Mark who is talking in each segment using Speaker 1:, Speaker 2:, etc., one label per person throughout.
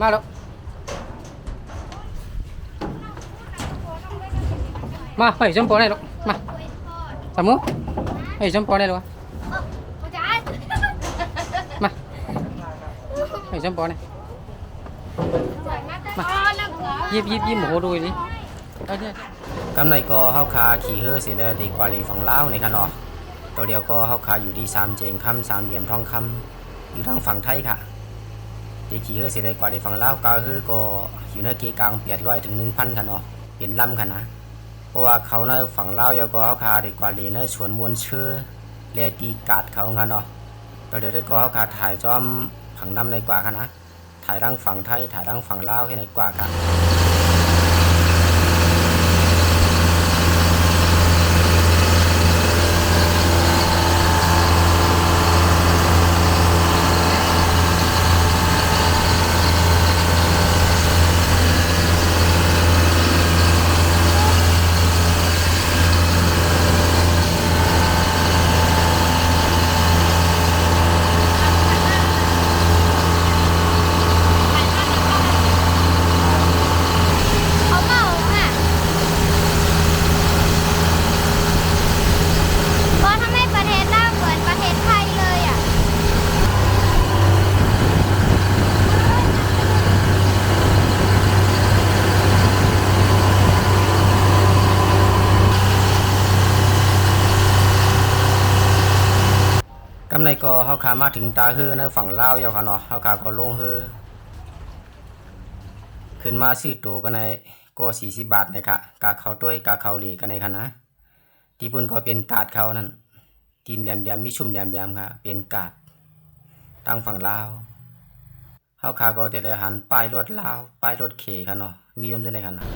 Speaker 1: มาแล้ว มาไปชมพูได้ลูกมาสามุไปชมพูได้ลูกมาไปชมพูได้ยิบยิบยิบหมูดูดิเอาเนี่
Speaker 2: กำหนดก็เฮาคาขี่เฮือเสียแล้ดีกว่าเลยฝั่งลาวในค่ะเนาะตัวเดียวก็เฮาคาอยู่ที่สามเจงคำสามเหลี่ยมทองคำอยู่ทางฝั่งไทยค่ะ ที่ขี่เฮือเสียได้กว่าในฝั่งลาวก็คือก็อยู่ในเกีกลางเปียดร้อยถึงหนึ่งพันค่ะเนาะเปลี่ยนลำค่ะนะเพราะว่าเขาในฝั่งลาวยาก็เขาคาดีกว่าเลยในสวนมวลเชื่อเรียตีกาดเขาค่ะเนาะเราเดี๋ยวได้ก็เขาคาถ่ายจอมผังน้ำในกว่าค่ะนะถ่ายดังฝั่งไทยถ่ายดังฝั่งลาวให้ในกว่าค่ะ
Speaker 3: เขาเมาอะเพราะทำให้ประเทศลาวเหมือนประเทศไทยเลยอะ
Speaker 2: กำไรก็เฮาขามาถึงตาฮือในฝั่งลาวแล้วค่ะเนาะเฮาขาก็ลงฮือขึ้นมาซื้อตัวกันในก็40บบาทนะครับกาเขาด้วยกาเขาเหลีกันในค่ะนะที่ปุ่นก็เป็นกาดเขานั่นกินแหลมๆมีชุ่มแหลมๆค่ะเป็นกาดตั้งฝั่งลาวเฮาขาก็จะได้หันป้ายรถลาวป้ายรถเขค่ะเนาะมีจำด้วยในค่ะนะ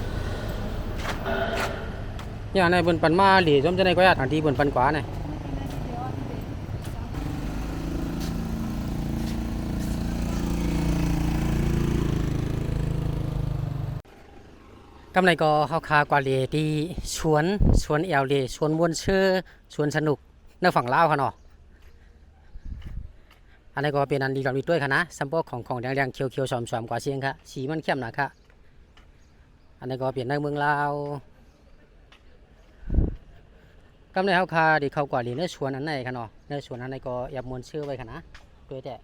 Speaker 1: อย่างในบนปันมาหลีชมจะในก็ยาทางที่บนปันกว่าเนี่ย กำไรก็เฮาคากว่าเลที่ชวนชวนแอวเลชวนมวนเชื่อชวนสนุกในฝั่งลาวค่ะเนาะอันนี้ก็เป็นอันดีลองดีด้วยค่ะนะสัมปของของแดงๆเขียวๆสอมๆกว่าเชียงค่ะสีมันเข้มนะค่ะอันนี้ก็เป็นในเมืองลาวกำในเฮาคาดิเข้ากว่าลีเนื้อชวนอันไหนค่ะเนาะเนื้อชวนอันไหนก็อย่ามวนชื่อไว้ค่ะนะด้วยแต่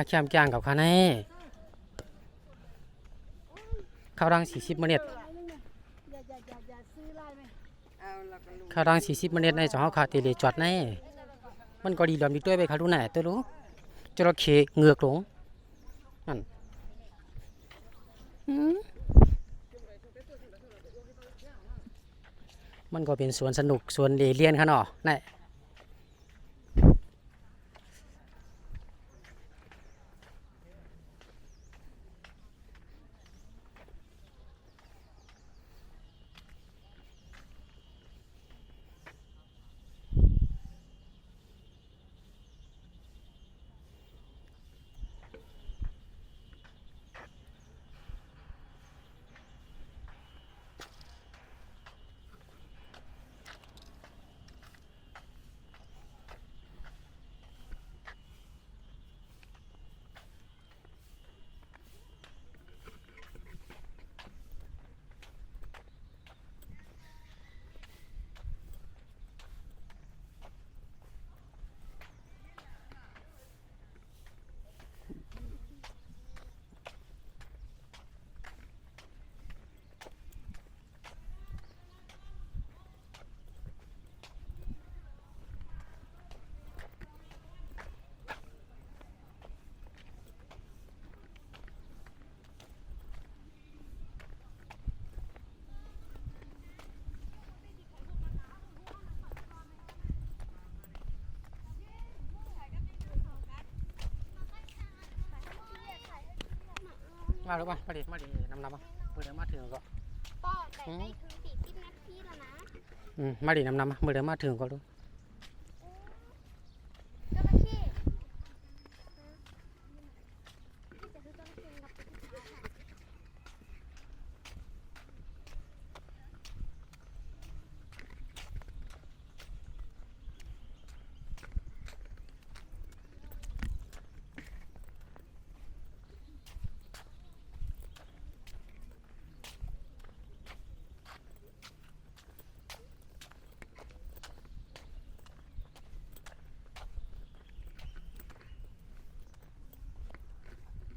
Speaker 1: อาแคมจ้างกับคาแน่ข้าวดัง40เมล็ดข้าวดัง40เมล็ดในจอเฮาคาเตเลจอดแน่มันก็ดีลอมดีด้วยไปค่ะรู้แน่ตัวรู้จระเข้เงือกหลงนั่นมันก็เป็นสวนสนุกสวนเรียนค่ะเนาะนั่น มาหรือเปล่ามาดิมาดินำนำมาเมื่อเดินมาถึงก็
Speaker 3: ปอดแต่ได้ถึงสี่สิบนาทีแล้วนะ
Speaker 1: อืมมาดินำนำมาเมื่อเดินมาถึงก็รู้
Speaker 3: เ